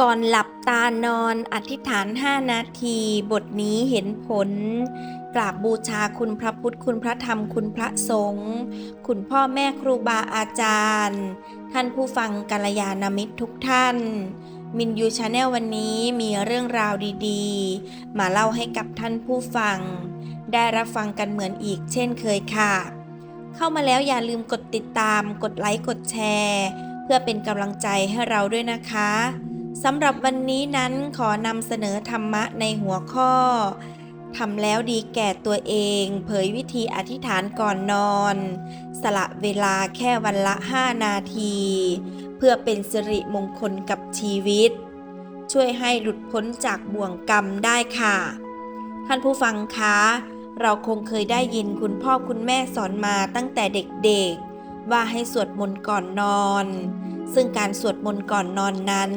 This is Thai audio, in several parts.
ก่อนหลับตานอนอธิษฐาน 5 นาที บทนี้เห็นผล กราบบูชาคุณพระพุทธคุณพระธรรมคุณพระสงฆ์คุณพ่อแม่ครูบาอาจารย์ ท่านผู้ฟังกัลยาณมิตรทุกท่าน มินยูชาแนลวันนี้มีเรื่องราวดีๆ มาเล่าให้กับท่านผู้ฟัง ได้รับฟังกันเหมือนอีกเช่นเคยค่ะ เข้ามาแล้วอย่าลืมกดติดตาม กดไลค์กดแชร์ เพื่อเป็นกำลังใจให้เราด้วยนะคะ สำหรับวันนี้นั้นขอนำเสนอธรรมะในหัวข้อทำแล้วดีแก่ตัวเอง เผยวิธีอธิษฐานก่อนนอน สละเวลาแค่วันละ 5 นาที เพื่อเป็นสิริมงคลกับชีวิต ช่วยให้หลุดพ้นจากบ่วงกรรมได้ค่ะ ท่านผู้ฟังคะ เราคงเคยได้ยินคุณพ่อคุณแม่สอนมาตั้งแต่เด็กๆ ว่าให้สวดมนต์ก่อนนอน ซึ่งการสวดมนต์ก่อนนอนนั้น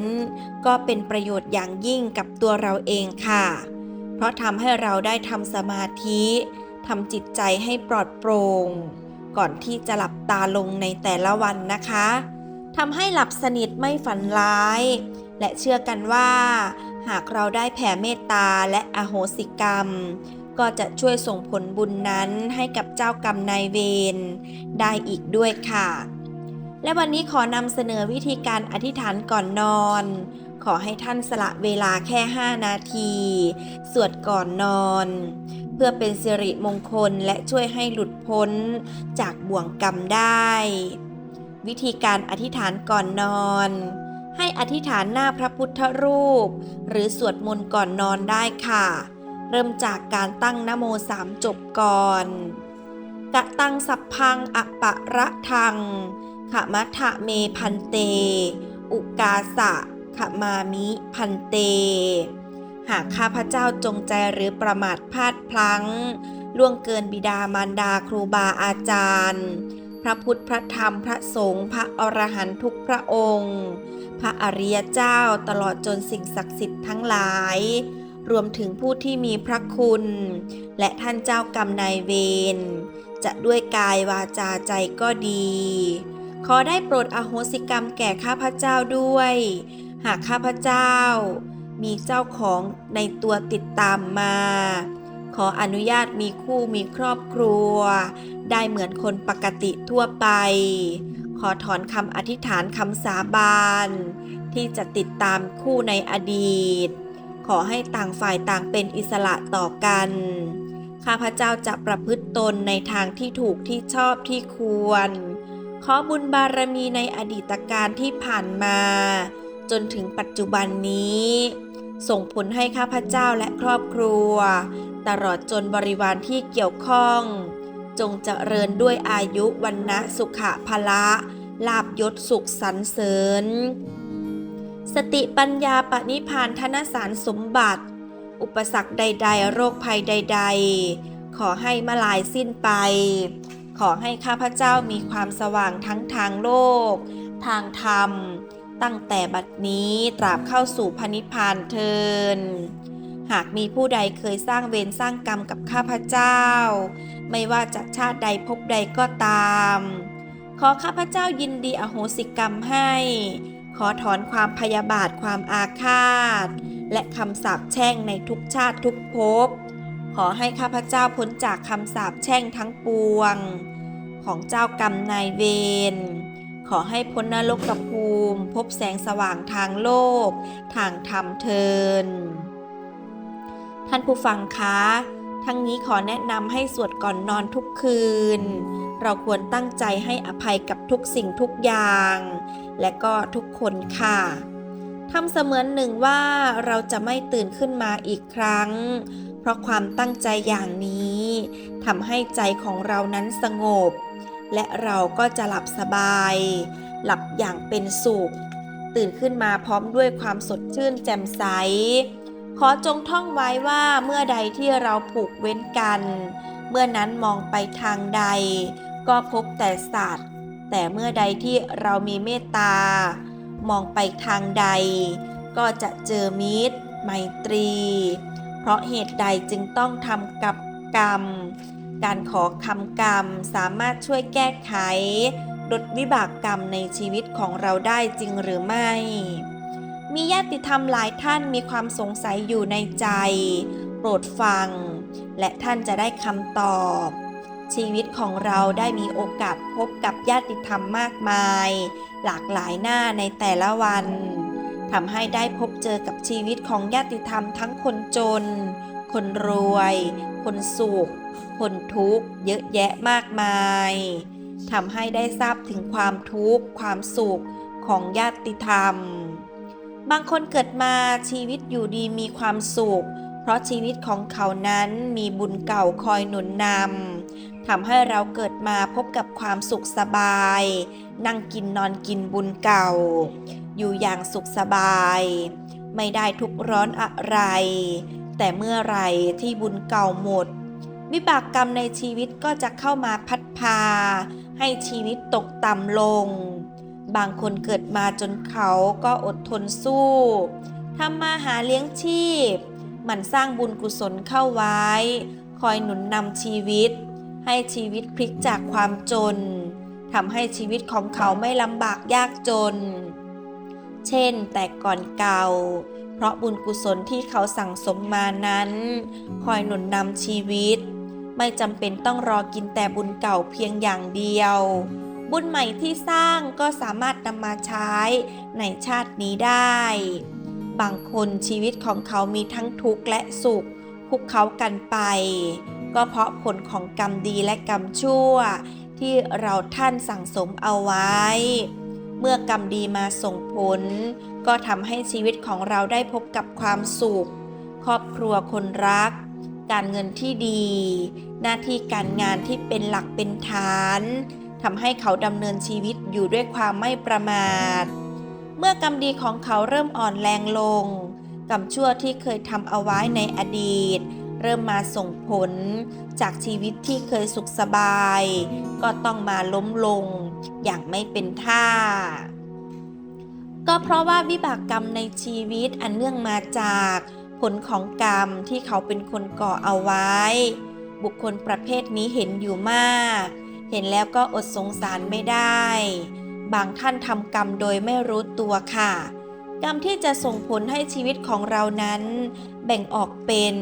ก็เป็นประโยชน์อย่างยิ่งกับตัวเราเองค่ะ เพราะทำให้เราได้ทำสมาธิทำจิตใจให้ปลอดโปร่ง ก่อนที่จะหลับตาลงในแต่ละวันนะคะทำให้หลับสนิทไม่ฝันร้าย และเชื่อกันว่า หากเราได้แผ่เมตตาและอโหสิกรรม ก็จะช่วยส่งผลบุญนั้นให้กับเจ้ากรรมนายเวรได้อีกด้วยค่ะ และวันนี้ขอนำเสนอวิธีการอธิษฐานก่อนนอน ขอให้ท่านสละเวลาแค่ 5 นาที สวดก่อนนอน เพื่อเป็นสิริมงคลและช่วยให้หลุดพ้นจากบ่วงกรรมได้ วิธีการอธิษฐานก่อนนอน ให้อธิษฐานหน้าพระพุทธรูป หรือสวดมนต์ก่อนนอนได้ค่ะ เริ่มจากการตั้งนโมสามจบก่อนกะตังสัพพังอปะระทัง ขมัทะเมพันเต อุกาสะขมามิพันเต หากข้าพเจ้าจงใจหรือประมาทพลาดพลั้ง ล่วงเกินบิดามารดาครูบาอาจารย์ พระพุทธพระธรรมพระสงฆ์พระอรหันตุกพระองค์ พระอริยเจ้าตลอดจนสิ่งศักดิ์สิทธิ์ทั้งหลาย รวมถึงผู้ที่มีพระคุณ และท่านเจ้ากรรมนายเวรจะด้วยกายวาจาใจก็ดี ขอได้โปรดอโหสิกรรมแก่ข้าพเจ้าด้วย หากข้าพเจ้า มีเจ้าของในตัวติดตามมา ขออนุญาตมีคู่มีครอบครัว ได้เหมือนคนปกติทั่วไป ขอถอนคำอธิษฐานคำสาบาน ที่จะติดตามคู่ในอดีต ขอให้ต่างฝ่ายต่างเป็นอิสระต่อกันข้าพเจ้าจะประพฤติตนในทางที่ถูกที่ชอบที่ควร ขอบุญบารมีในอดีตการที่ผ่านมา จนถึงปัจจุบันนี้ ส่งผลให้ข้าพเจ้าและครอบครัว ตลอดจนบริวารที่เกี่ยวข้อง จงเจริญด้วยอายุวันนะสุขะพละลาบยศสุขสรรเสริญ สติปัญญาปณิพานธนสารสมบัติ อุปสรรคใด ๆ โรคภัยใด ๆ ขอให้มาลายสิ้นไป ขอให้ข้าพเจ้ามีความสว่างทั้งทางโลก ทางธรรม ตั้งแต่บัดนี้ตราบเข้าสู่พระนิพพานเทินหากมีผู้ใดเคยสร้างเวรสร้างกรรมกับข้าพเจ้า ไม่ว่าจากชาติใดภพใดก็ตาม ขอข้าพเจ้ายินดีอโหสิกรรมให้ ขอถอนความพยาบาทความอาฆาต และคำสาปแช่งในทุกชาติทุกภพขอให้ข้าพเจ้าพ้นจากคำสาปแช่งทั้งปวง ของเจ้ากรรมนายเวรขอให้พ้นนรกกภูมิ พบแสงสว่างทางโลก ทางธรรมเทิน ท่านผู้ฟังคะทั้งนี้ขอแนะนำให้สวดก่อนนอนทุกคืน เราควรตั้งใจให้อภัยกับทุกสิ่งทุกอย่าง และก็ทุกคนค่ะทำเสมือนหนึ่งว่าเราจะไม่ตื่นขึ้นมาอีกครั้ง เพราะความตั้งใจอย่างนี้ทำให้ใจของเรานั้นสงบ และเราก็จะหลับสบาย หลับอย่างเป็นสุข ตื่นขึ้นมาพร้อมด้วยความสดชื่นแจ่มใส ขอจงท่องไว้ว่าเมื่อใดที่เราผูกเว้นกัน เมื่อนั้นมองไปทางใด ก็พบแต่สัตว์ แต่เมื่อใดที่เรามีเมตตา มองไปทางใด ก็จะเจอมิตรไมตรี เพราะเหตุใดจึงต้องทำกับกรรม การขอคำกรรมสามารถช่วยแก้ไขลดวิบากกรรมในชีวิตของเราได้จริงหรือไม่ มีญาติธรรมหลายท่านมีความสงสัยอยู่ในใจ โปรดฟัง และท่านจะได้คำตอบ ชีวิตของเราได้มีโอกาสพบกับญาติธรรมมากมาย หลากหลายหน้าในแต่ละวันทำให้ได้พบเจอกับชีวิตของญาติธรรมทั้งคนจน คนรวย คนสุข คนทุกข์เยอะแยะมากมายทำให้ได้ทราบถึงความทุกข์ความสุขของญาติธรรม บางคนเกิดมาชีวิตอยู่ดีมีความสุข เพราะชีวิตของเขานั้นมีบุญเก่าคอยหนุนนำทำให้เราเกิดมาพบกับความสุขสบาย นั่งกินนอนกินบุญเก่า อยู่อย่างสุขสบาย ไม่ได้ทุกร้อนอะไร แต่เมื่อไรที่บุญเก่าหมด วิบากกรรมในชีวิตก็จะเข้ามาพัดพา ให้ชีวิตตกต่ำลง บางคนเกิดมาจนเขาก็อดทนสู้ทำมาหาเลี้ยงชีพ หมันสร้างบุญกุศลเข้าไว้ คอยหนุนนำชีวิต ให้ชีวิตพลิกจากความจนทำให้ชีวิตของเขาไม่ลำบากยากจน เช่น แต่ก่อนเก่า เพราะบุญกุศลที่เขาสั่งสมมานั้น คอยหนุนนำชีวิต ไม่จำเป็นต้องรอกินแต่บุญเก่าเพียงอย่างเดียว บุญใหม่ที่สร้างก็สามารถนำมาใช้ในชาตินี้ได้ บางคนชีวิตของเขามีทั้งทุกข์และสุขคุกเขากันไป ก็เพราะผลของกรรมดีและกรรมชั่ว ที่เราท่านสั่งสมเอาไว้ เมื่อกรรมดีมาส่งผล ก็ทำให้ชีวิตของเราได้พบกับความสุข ครอบครัวคนรัก การเงินที่ดี หน้าที่การงานที่เป็นหลักเป็นฐานทำให้เขาดำเนินชีวิตอยู่ด้วยความไม่ประมาท เมื่อกรรมดีของเขาเริ่มอ่อนแรงลง กรรมชั่วที่เคยทำเอาไว้ในอดีต เริ่มมาส่งผล จากชีวิตที่เคยสุขสบาย ก็ต้องมาล้มลง อย่างไม่เป็นท่า ก็เพราะว่าวิบากกรรมในชีวิตอันเนื่องมาจาก ผลของกรรมที่เขาเป็นคนก่อเอาไว้ บุคคลประเภทนี้เห็นอยู่มาก เห็นแล้วก็อดสงสารไม่ได้ บางท่านทำกรรมโดยไม่รู้ตัวค่ะ กรรมที่จะส่งผลให้ชีวิตของเรานั้น แบ่งออกเป็น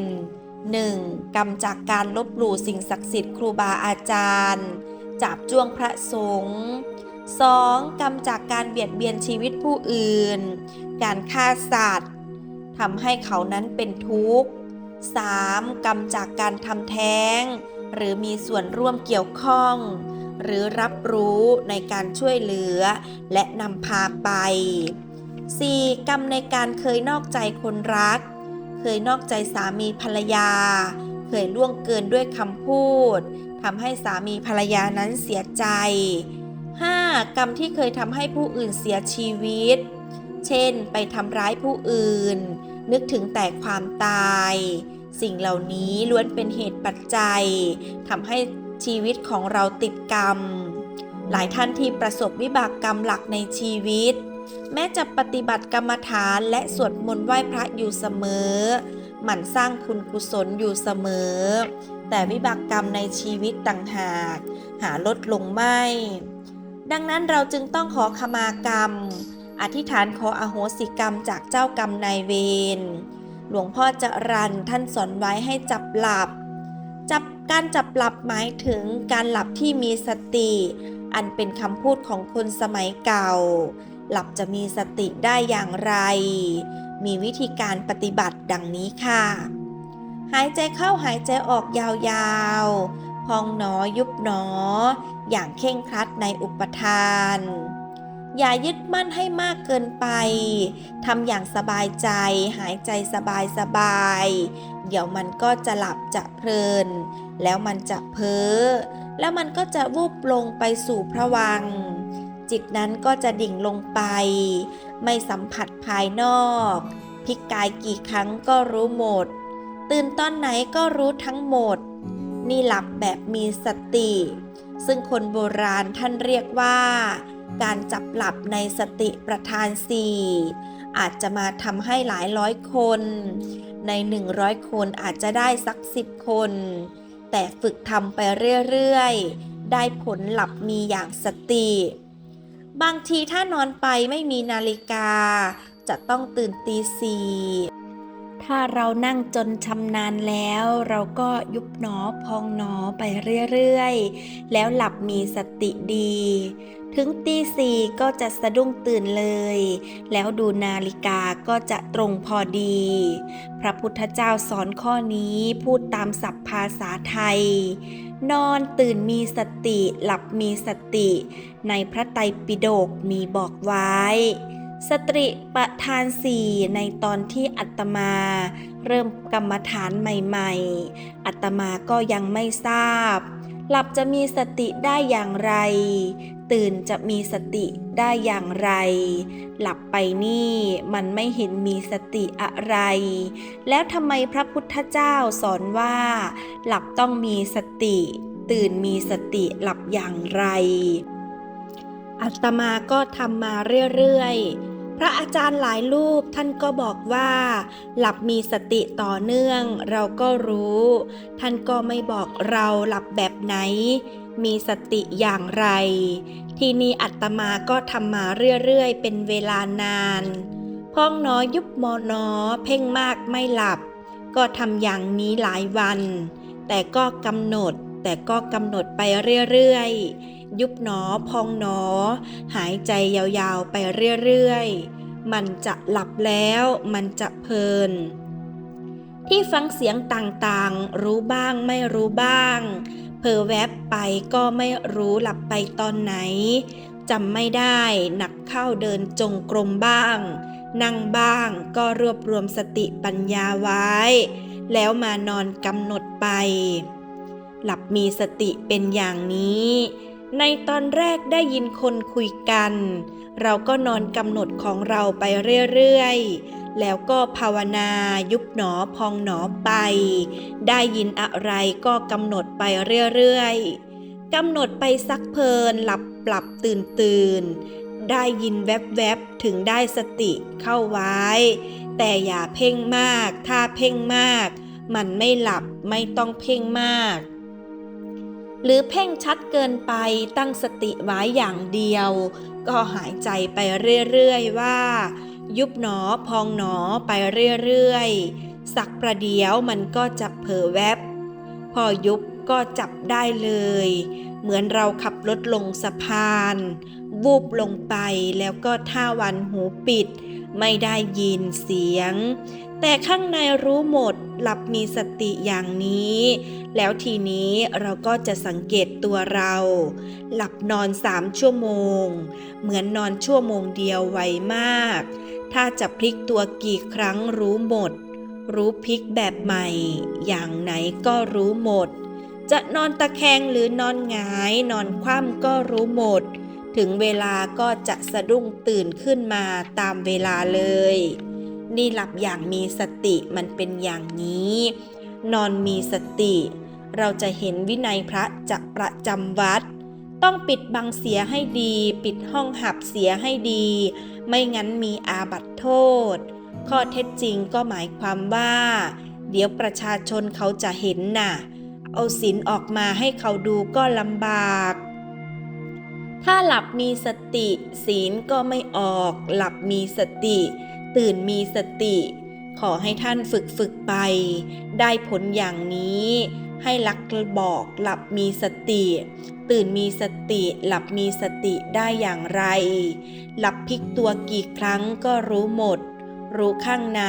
1. กรรมจากการลบหลู่สิ่งศักดิ์สิทธิ์ครูบาอาจารย์ จับจ้วงพระสงฆ์ 2. กรรมจากการเบียดเบียนชีวิตผู้อื่น การฆ่าสัตว์ ทำให้เขานั้นเป็นทุกข์ 3. กรรมจากการทำแท้ง หรือมีส่วนร่วมเกี่ยวข้อง หรือรับรู้ในการช่วยเหลือ และนำพาไป 4. กรรมในการเคยนอกใจคนรัก เคยนอกใจสามีภรรยา เคยล่วงเกินด้วยคำพูดทำให้สามีภรรยานั้นเสียใจ 5. กรรมที่เคยทำให้ผู้อื่นเสียชีวิต เช่น ไปทำร้ายผู้อื่น นึกถึงแต่ความตาย สิ่งเหล่านี้ล้วนเป็นเหตุปัจจัยทำให้ชีวิตของเราติดกรรม หลายท่านที่ประสบวิบากกรรมหลักในชีวิต แม้จะปฏิบัติกรรมฐานและสวดมนต์ไหว้พระอยู่เสมอ หมั่นสร้างคุณกุศลอยู่เสมอ แต่วิบากกรรมในชีวิตต่างหาก หาลดลงไม่ ดังนั้นเราจึงต้องขอขมากรรม อธิษฐานขออโหสิกรรมจากเจ้ากรรมนายเวร หลวงพ่อจรันท่านสอนไว้ให้จับหลับ จับการจับหลับหมายถึงการหลับที่มีสติ อันเป็นคำพูดของคนสมัยเก่า หลับจะมีสติได้อย่างไร มีวิธีการปฏิบัติดังนี้ค่ะ หายใจเข้าหายใจออกยาวๆ พองหนอยุบหนอ อย่างเข่งครัดในอุปทาน อย่ายึดมั่นให้มากเกินไป ทำอย่างสบายใจ หายใจสบายสบายๆเดี๋ยวมันก็จะหลับจะเพลิน แล้วมันจะเพ้อ แล้วมันก็จะวูบลงไปสู่พระวัง จิตนั้นก็จะดิ่งลงไป ไม่สัมผัสภายนอกพลิกกายกี่ครั้งก็รู้หมด ตื่นตอนไหนก็รู้ทั้งหมด นี่หลับแบบมีสติ ซึ่งคนโบราณท่านเรียกว่า การจับหลับในสติประธานสี่อาจจะมาทำให้หลายร้อยคน ในหนึ่งร้อยคนอาจจะได้สักสิบคน แต่ฝึกทำไปเรื่อยๆ ได้ผลหลับมีอย่างสติ บางทีถ้านอนไปไม่มีนาฬิกา จะต้องตื่นตีสี่ถ้าเรานั่งจนชำนาญแล้ว เราก็ยุบหนอพองหนอไปเรื่อยๆ แล้วหลับมีสติดี ถึงตีสี่ก็จะสะดุ้งตื่นเลย แล้วดูนาฬิกาก็จะตรงพอดี พระพุทธเจ้าสอนข้อนี้พูดตามศัพท์ภาษาไทย นอนตื่นมีสติ หลับมีสติ ในพระไตรปิฎกมีบอกไว้ สตริประทานสี่ในตอนที่อัตมา เริ่มกรรมฐานใหม่ๆ อัตมาก็ยังไม่ทราบหลับจะมีสติได้อย่างไร ตื่นจะมีสติได้อย่างไร หลับไปนี่มันไม่เห็นมีสติอะไร แล้วทำไมพระพุทธเจ้าสอนว่า หลับต้องมีสติ ตื่นมีสติหลับอย่างไร อัตมาก็ทำมาเรื่อยๆพระอาจารย์หลายรูปท่านก็บอกว่า หลับมีสติต่อเนื่องเราก็รู้ ท่านก็ไม่บอกเราหลับแบบไหน มีสติอย่างไร ทีนี้อัตมาก็ทำมาเรื่อยๆ เป็นเวลานานพองหนอยุบมอนอเพ่งมากไม่หลับ ก็ทำอย่างนี้หลายวัน แต่ก็กำหนดแต่ก็กำหนดไปเรื่อยๆ ยุบหนอพองหนอ หายใจยาวๆไปเรื่อยๆ มันจะหลับแล้วมันจะเพลิน ที่ฟังเสียงต่างๆ รู้บ้างไม่รู้บ้าง เพอแวบไปก็ไม่รู้หลับไปตอนไหนจำไม่ได้หนักเข้าเดินจงกรมบ้าง นั่งบ้างก็รวบรวมสติปัญญาไว้ แล้วมานอนกำหนดไป หลับมีสติเป็นอย่างนี้ ในตอนแรกได้ยินคนคุยกัน เราก็นอนกำหนดของเราไปเรื่อยๆ แล้วก็ภาวนายุบหนอพองหนอไป ได้ยินอะไรก็กำหนดไปเรื่อยๆกำหนดไปสักเพลินหลับปรับตื่นตื่นได้ยินแวบๆ ถึงได้สติเข้าไว้ แต่อย่าเพ่งมาก ถ้าเพ่งมาก มันไม่หลับไม่ต้องเพ่งมาก หรือเพ่งชัดเกินไปตั้งสติไว้อย่างเดียว ก็หายใจไปเรื่อยๆว่า ยุบหนอพองหนอไปเรื่อยๆ สักประเดี๋ยวมันก็จะเผลอแวบ พอยุบก็จับได้เลย เหมือนเราขับรถลงสะพาน วูบลงไปแล้วก็ท่าวันหูปิด ไม่ได้ยินเสียง แต่ข้างในรู้หมดหลับมีสติอย่างนี้ แล้วทีนี้เราก็จะสังเกตตัวเรา หลับนอนสามชั่วโมง เหมือนนอนชั่วโมงเดียวไวมาก ถ้าจะพลิกตัวกี่ครั้งรู้หมด รู้พลิกแบบใหม่ อย่างไหนก็รู้หมด จะนอนตะแคงหรือนอนหงาย นอนคว่ำก็รู้หมด ถึงเวลาก็จะสะดุ้งตื่นขึ้นมาตามเวลาเลย นี่หลับอย่างมีสติมันเป็นอย่างนี้ นอนมีสติ เราจะเห็นวินัยพระจะประจำวัด ต้องปิดบังเสียให้ดี ปิดห้องหับเสียให้ดี ไม่งั้นมีอาบัตโทษ ข้อเท็จจริงก็หมายความว่า เดี๋ยวประชาชนเขาจะเห็นน่ะ เอาศีลออกมาให้เขาดูก็ลำบาก ถ้าหลับมีสติศีลก็ไม่ออก หลับมีสติ ตื่นมีสติ ขอให้ท่านฝึกฝึกไป ได้ผลอย่างนี้ ให้ลักบอกหลับมีสติ ตื่นมีสติ หลับมีสติได้อย่างไร หลับพลิกตัวกี่ครั้งก็รู้หมด รู้ข้างใน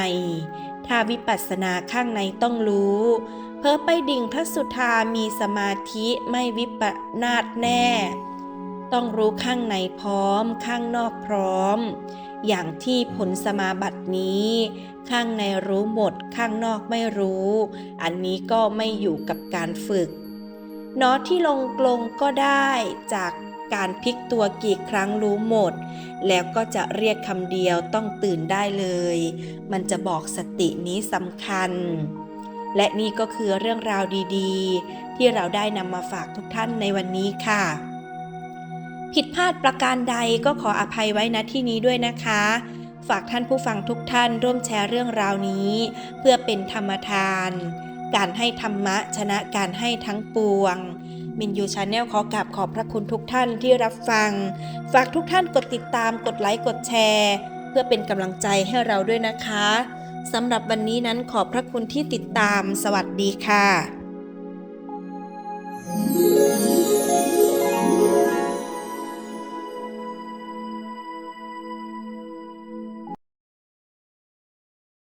ถ้าวิปัสสนาข้างในต้องรู้ เพ้อไปดิ่งพระสุธามีสมาธิไม่วิปนาศแน่ ต้องรู้ข้างในพร้อม ข้างนอกพร้อม อย่างที่ผลสมาบัตินี้ ข้างในรู้หมด ข้างนอกไม่รู้ อันนี้ก็ไม่อยู่กับการฝึก นาะที่ลงกลงก็ได้จากการพลิกตัวกี่ครั้งรู้หมด แล้วก็จะเรียกคำเดียวต้องตื่นได้เลย มันจะบอกสตินี้สำคัญ และนี่ก็คือเรื่องราวดีๆ ที่เราได้นำมาฝากทุกท่านในวันนี้ค่ะ ผิดพลาดประการใดก็ขออภัยไว้ณที่นี้ด้วยนะคะ ฝากท่านผู้ฟังทุกท่านร่วมแชร์เรื่องราวนี้ เพื่อเป็นธรรมทาน การให้ธรรมะชนะการให้ทั้งปวง มินยูชาแนลขอกราบขอบพระคุณทุกท่านที่รับฟัง ฝากทุกท่านกดติดตามกดไลค์กดแชร์ เพื่อเป็นกำลังใจให้เราด้วยนะคะสำหรับวันนี้นั้นขอบพระคุณที่ติดตาม สวัสดีค่ะ